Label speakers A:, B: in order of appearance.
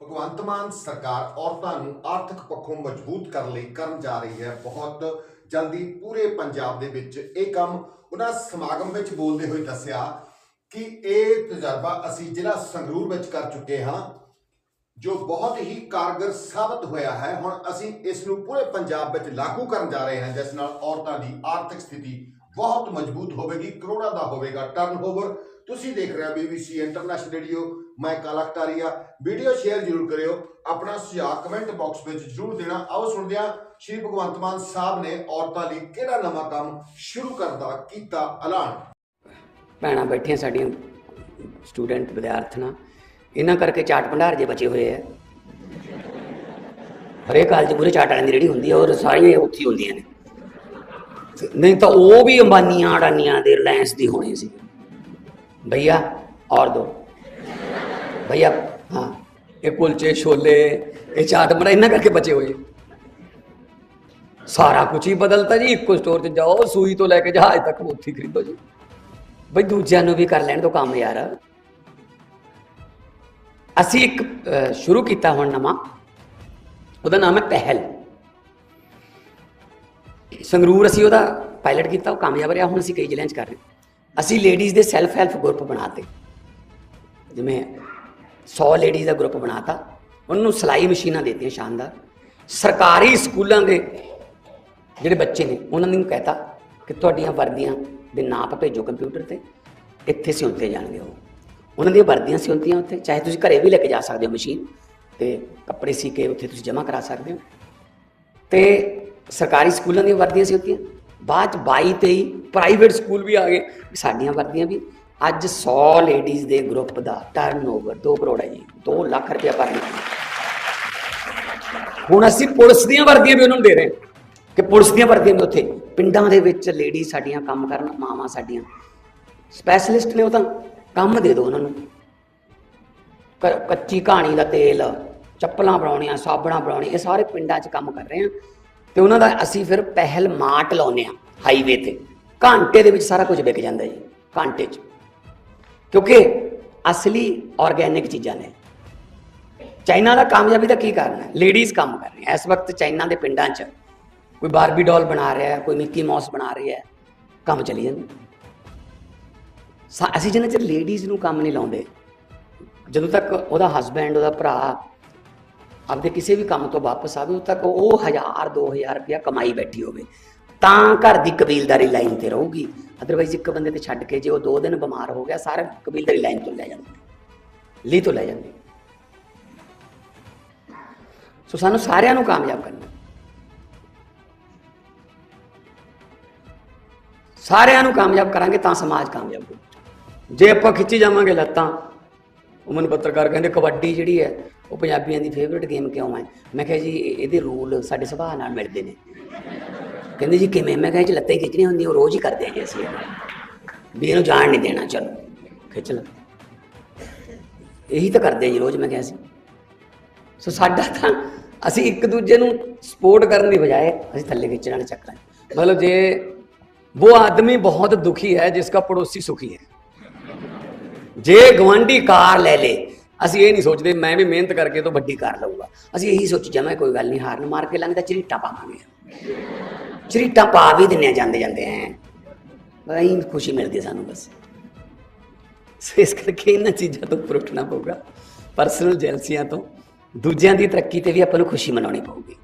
A: ਭਗਵੰਤ ਮਾਨ ਸਰਕਾਰ ਔਰਤਾਂ ਨੂੰ ਆਰਥਿਕ ਪੱਖੋਂ ਮਜ਼ਬੂਤ ਕਰਨ ਲਈ ਕਰਨ ਜਾ ਰਹੀ ਹੈ। ਬਹੁਤ ਜਲਦੀ ਪੂਰੇ ਪੰਜਾਬ ਦੇ ਵਿੱਚ ਇਹ ਕੰਮ ਉਹਨਾਂ ਸਮਾਗਮ ਵਿੱਚ ਬੋਲਦੇ ਹੋਏ ਦੱਸਿਆ ਕਿ ਇਹ ਤਜਰਬਾ ਅਸੀਂ ਜ਼ਿਲ੍ਹਾ ਸੰਗਰੂਰ ਵਿੱਚ ਕਰ ਚੁੱਕੇ ਹਾਂ, ਜੋ ਬਹੁਤ ਹੀ ਕਾਰਗਰ ਸਾਬਤ ਹੋਇਆ ਹੈ। ਹੁਣ ਅਸੀਂ ਇਸ ਨੂੰ ਪੂਰੇ ਪੰਜਾਬ ਵਿੱਚ ਲਾਗੂ ਕਰਨ ਜਾ ਰਹੇ ਹਾਂ, ਜਿਸ ਨਾਲ ਔਰਤਾਂ ਦੀ ਆਰਥਿਕ ਸਥਿਤੀ ਬਹੁਤ ਮਜ਼ਬੂਤ ਹੋਵੇਗੀ, ਕਰੋੜਾਂ ਦਾ ਹੋਵੇਗਾ। ਟਰਨਓਵਰ ਤੁਸੀਂ ਦੇਖ ਰਹੇ ਹੋ BBC ਇੰਟਰਨੈਸ਼ਨਲ ਰੇਡੀਓ ਮੈਂ ਕਾਲਾ ਵੀਡੀਓ ਸ਼ੇਅਰ ਜ਼ਰੂਰ ਕਰਿਓ। ਆਪਣਾ ਸੁਝਾਅ ਕਮੈਂਟ ਬਾਕਸ ਵਿੱਚ ਜ਼ਰੂਰ ਦੇਣਾ। ਆਓ ਸੁਣਦੇ ਹਾਂ ਸ਼੍ਰੀ ਭਗਵੰਤ ਮਾਨ ਸਾਹਿਬ ਨੇ ਔਰਤਾਂ ਲਈ ਕਿਹੜਾ ਨਵਾਂ ਕੰਮ ਸ਼ੁਰੂ ਕਰਨ ਦਾ ਕੀਤਾ ਐਲਾਨ?
B: ਭੈਣਾਂ ਬੈਠੀਆਂ ਸਾਡੀਆਂ ਸਟੂਡੈਂਟ, ਵਿਦਿਆਰਥਣਾਂ। ਇਹਨਾਂ ਕਰਕੇ ਚਾਟ ਭੰਡਾਰ ਜੇ ਬਚੇ ਹੋਏ ਆ। ਹਰੇਕ ਕਾਲਜ ਪੂਰੇ ਚਾਟ ਵਾਲਿਆਂ ਦੀ ਜਿਹੜੀ ਹੁੰਦੀ ਹੈ ਉਹ ਸਾਰੀਆਂ ਉੱਥੇ ਹੁੰਦੀਆਂ ਨੇ। ਨਹੀਂ ਤਾਂ ਉਹ ਵੀ ਅੰਬਾਨੀਆਂ, ਅਡਾਨੀਆਂ ਦੇ ਰਿਲਾਇੰਸ ਦੀ ਹੋਣੀ ਸੀ। ਭਈਆ, ਔਰ ਦੋ। ਭਈਆ ਹਾਂ ਇਹ ਕੁਲਚੇ ਛੋਲੇ ਇਹ ਚਾਟ ਬੜਾ ਇਹਨਾਂ ਕਰਕੇ ਬਚੇ ਹੋਏ ਸਾਰਾ ਕੁਝ ਹੀ ਬਦਲਤਾ ਜੀ ਇੱਕੋ ਸਟੋਰ 'ਚ ਜਾਓ ਸੂਈ ਤੋਂ ਲੈ ਕੇ ਜਹਾਜ਼ ਤੱਕ ਉੱਥੇ ਖਰੀਦੋ ਜੀ ਬਈ ਦੂਜਿਆਂ ਨੂੰ ਵੀ ਕਰ ਲੈਣ ਤੋਂ ਕੰਮ ਯਾਰ ਅਸੀਂ ਇੱਕ ਸ਼ੁਰੂ ਕੀਤਾ ਹੁਣ ਨਵਾਂ ਉਹਦਾ ਨਾਮ ਹੈ ਪਹਿਲ ਸੰਗਰੂਰ ਅਸੀਂ ਉਹਦਾ ਪਾਇਲਟ ਕੀਤਾ ਉਹ ਕਾਮਯਾਬ ਰਿਹਾ ਹੁਣ ਅਸੀਂ ਕਈ ਜ਼ਿਲ੍ਹਿਆਂ 'ਚ ਕਰ ਰਹੇ ਅਸੀਂ ਲੇਡੀਜ਼ ਦੇ ਸੈਲਫ ਹੈਲਪ ਗਰੁੱਪ ਬਣਾਤੇ ਜਿਵੇਂ 100 ਲੇਡੀਜ਼ ਦਾ ਗਰੁੱਪ ਬਣਾਤਾ। ਉਹਨਾਂ ਨੂੰ ਸਿਲਾਈ ਮਸ਼ੀਨਾਂ ਦਿੱਤੀਆਂ ਸ਼ਾਨਦਾਰ। ਸਰਕਾਰੀ ਸਕੂਲਾਂ ਦੇ ਜਿਹੜੇ ਬੱਚੇ ਨੇ, ਉਹਨਾਂ ਨੂੰ ਕਹਿਤਾ ਕਿ ਤੁਹਾਡੀਆਂ ਵਰਦੀਆਂ ਦੇ ਨਾਪ ਭੇਜੋ ਕੰਪਿਊਟਰ ਤੇ। ਇੱਥੇ ਸਿਉਂਤੇ ਜਾਣਗੇ ਉਹ। ਉਹਨਾਂ ਦੀਆਂ ਵਰਦੀਆਂ ਸਿਉਂਤੀਆਂ ਉੱਥੇ। ਚਾਹੇ ਤੁਸੀਂ ਘਰੇ ਵੀ ਲੈ ਕੇ ਜਾ ਸਕਦੇ ਹੋ ਮਸ਼ੀਨ ਤੇ ਕੱਪੜੇ ਸੀ ਕੇ ਉੱਥੇ ਤੁਸੀਂ ਜਮ੍ਹਾਂ ਕਰਾ ਸਕਦੇ ਹੋ। ਤੇ ਸਰਕਾਰੀ ਸਕੂਲਾਂ ਦੀਆਂ ਵਰਦੀਆਂ ਸਿਉਂਤੀਆਂ। ਬਾਅਦ ਚ 22 23 ਪ੍ਰਾਈਵੇਟ ਸਕੂਲ ਵੀ ਆ ਗਏ। ਸਾਡੀਆਂ ਵਰਦੀਆਂ ਵੀ ਅੱਜ 100 ਲੇਡੀਜ਼ ਦੇ ਗਰੁੱਪ ਦਾ ਟਰਨਓਵਰ 2 ਕਰੋੜ ਹੈ ਜੀ 2 ਲੱਖ ਰੁਪਏ ਪਰ ਹੁਣ ਅਸੀਂ ਪੁਲਿਸ ਦੀਆਂ ਵਰਦੀਆਂ ਵੀ ਉਹਨਾਂ ਨੂੰ ਦੇ ਰਹੇ ਹਾਂ ਕਿ ਪੁਲਿਸ ਦੀਆਂ ਵਰਦੀਆਂ ਵੀ ਉੱਥੇ, ਪਿੰਡਾਂ ਦੇ ਵਿੱਚ ਲੇਡੀ ਸਾਡੀਆਂ ਕੰਮ ਕਰਨ, ਮਾਵਾਂ ਸਾਡੀਆਂ। ਸਪੈਸ਼ਲਿਸਟ ਨੇ ਉਹ ਤਾਂ ਕੰਮ ਦੇ ਦਿਓ ਉਹਨਾਂ ਨੂੰ। ਕੱਚੀ ਕਹਾਣੀ ਦਾ ਤੇਲ, ਚੱਪਲਾਂ ਬਣਾਉਣੀਆਂ, ਸਾਬਣਾਂ ਬਣਾਉਣੀਆਂ ਇਹ ਸਾਰੇ ਪਿੰਡਾਂ 'ਚ ਕੰਮ ਕਰ ਰਹੇ ਆ ਤੇ ਉਹਨਾਂ ਦਾ ਅਸੀਂ ਫਿਰ ਪਹਿਲ ਮਾਰਟ ਲਾਉਨੇ ਆ ਹਾਈਵੇ ਤੇ। ਘੰਟੇ ਦੇ ਵਿੱਚ ਸਾਰਾ ਕੁਝ ਵਿਕ ਜਾਂਦਾ ਜੀ, ਘੰਟੇ 'ਚ। ਕਿਉਂਕਿ ਅਸਲੀ ਆਰਗੈਨਿਕ ਚੀਜ਼ਾਂ ਨੇ। ਚਾਈਨਾ ਦਾ ਕਾਮਯਾਬੀ ਦਾ ਕੀ ਕਾਰਨ ਹੈ? ਲੇਡੀਜ਼ ਕੰਮ ਕਰ ਰਹੀਆਂ ਇਸ ਵਕਤ ਚਾਈਨਾ ਦੇ ਪਿੰਡਾਂ 'ਚ ਕੋਈ ਬਾਰਬੀ ਡਾਲ ਬਣਾ ਰਿਹਾ ਹੈ, ਕੋਈ ਮਿੱਕੀ ਮਾਊਸ ਬਣਾ ਰਹੀ ਹੈ, ਕੰਮ ਚੱਲੀ ਜਾਂਦਾ। ਸਾ- ਅਸੀਂ ਜਿੰਨਾ ਚਿਰ ਲੇਡੀਜ਼ ਨੂੰ ਕੰਮ ਨਹੀਂ ਲਾਉਂਦੇ, ਜਦੋਂ ਤੱਕ ਉਹਦਾ ਹਸਬੈਂਡ ਉਹਦਾ ਭਰਾ ਆਪਦੇ ਕਿਸੇ ਵੀ ਕੰਮ ਤੋਂ ਵਾਪਸ ਆਵੇ, ਉਦੋਂ ਤੱਕ ਉਹ 1000 2000 ਰੁਪਇਆ ਕਮਾਈ ਬੈਠੀ ਹੋਵੇ। ਤਾਂ ਘਰ ਦੀ ਕਬੀਲਦਾਰੀ ਲਾਈਨ ਤੇ ਰਹੂਗੀ। ਅਦਰਵਾਈਜ਼ ਇੱਕ ਬੰਦੇ ਤੇ ਛੱਡ ਕੇ ਜੇ ਉਹ 2 ਦਿਨ ਬਿਮਾਰ ਹੋ ਗਿਆ, ਸਾਰਾ ਕਬੀਲਦਾਰੀ ਲਾਈਨ ਤੋਂ ਲੈ ਜਾਂਦੇ। ਲਈ ਤੋਂ ਲੈ ਜਾਂਦੇ। ਸੋ ਸਾਨੂੰ ਸਾਰਿਆਂ ਨੂੰ ਕਾਮਯਾਬ ਕਰਨਾ। ਸਾਰਿਆਂ ਨੂੰ ਕਾਮਯਾਬ ਕਰਾਂਗੇ ਤਾਂ ਸਮਾਜ ਕਾਮਯਾਬ ਹੋਊ। ਜੇ ਆਪਾਂ ਖਿੱਚੀ ਜਾਵਾਂਗੇ ਲੱਤਾਂ ਉਮਨ ਪੱਤਰਕਾਰ ਕਹਿੰਦੇ, ਕਬੱਡੀ ਜਿਹੜੀ ਹੈ, ਉਹ ਪੰਜਾਬੀਆਂ ਦੀ ਫੇਵਰਿਟ ਗੇਮ ਕਿਉਂ ਹੈ? ਮੈਂ ਕਿਹਾ ਜੀ ਇਹਦੇ ਰੂਲ ਸਾਡੇ ਸੁਭਾਅ ਨਾਲ ਮਿਲਦੇ ਨੇ। ਕਹਿੰਦੇ ਜੀ ਕਿਵੇਂ? ਮੈਂ ਕਿਹਾ ਜੀ ਲੱਤਾਂ ਹੀ ਖਿੱਚਣੀਆਂ ਹੁੰਦੀਆਂ, ਉਹ ਰੋਜ਼ ਹੀ ਕਰਦੇ ਆ ਜੀ ਅਸੀਂ। ਵੀ ਇਹਨੂੰ ਜਾਣ ਨਹੀਂ ਦੇਣਾ, ਚਲੋ, ਖਿੱਚ ਲੈ। ਇਹੀ ਤਾਂ ਕਰਦੇ ਜੀ ਰੋਜ਼, ਮੈਂ ਕਿਹਾ ਸੀ ਸੋ ਸਾਡਾ ਤਾਂ ਅਸੀਂ ਇੱਕ ਦੂਜੇ ਨੂੰ ਸਪੋਰਟ ਕਰਨ ਦੀ ਬਜਾਏ ਅਸੀਂ ਥੱਲੇ ਖਿੱਚਣ ਵਾਲੇ ਚੱਕਰਾਂ ਮਤਲਬ ਜੇ ਉਹ ਆਦਮੀ ਬਹੁਤ ਦੁਖੀ ਹੈ, ਜਿਸ ਦਾ ਪੜੋਸੀ ਸੁਖੀ ਹੈ। ਜੇ ਗਵਾਂਢੀ ਕਾਰ ਲੈ ਲੇ, ਅਸੀਂ ਇਹ ਨਹੀਂ ਸੋਚਦੇ, ਮੈਂ ਵੀ ਮਿਹਨਤ ਕਰਕੇ ਤੋਂ ਵੱਡੀ ਕਾਰ ਲਊਗਾ। ਅਸੀਂ ਇਹੀ ਸੋਚ ਜਾ ਕੋਈ ਗੱਲ ਨਹੀਂ, ਹਾਰਨ ਮਾਰ ਕੇ ਲੰਘਦਾ ਚਰੀਟਾ ਪਾਵਾਂਗੇ। ਚਰੀਟਾਂ ਪਾ ਵੀ ਦਿੰਨੇ ਜਾਂਦੇ ਜਾਂਦੇ ਐ। ਬਈ ਖੁਸ਼ੀ ਮਿਲਦੀ ਸਾਨੂੰ ਬਸ। ਸੋ ਇਸ ਕਰਕੇ ਇਹਨਾਂ ਚੀਜ਼ਾਂ ਤੋਂ ਉੱਪਰ ਉੱਠਣਾ ਪਊਗਾ। ਪਰਸਨਲ ਜੈਲਸੀਆਂ ਤੋਂ। ਦੂਜਿਆਂ ਦੀ ਤਰੱਕੀ ਤੇ ਵੀ ਆਪਾਂ ਨੂੰ ਖੁਸ਼ੀ ਮਨਾਉਣੀ ਪਊਗੀ।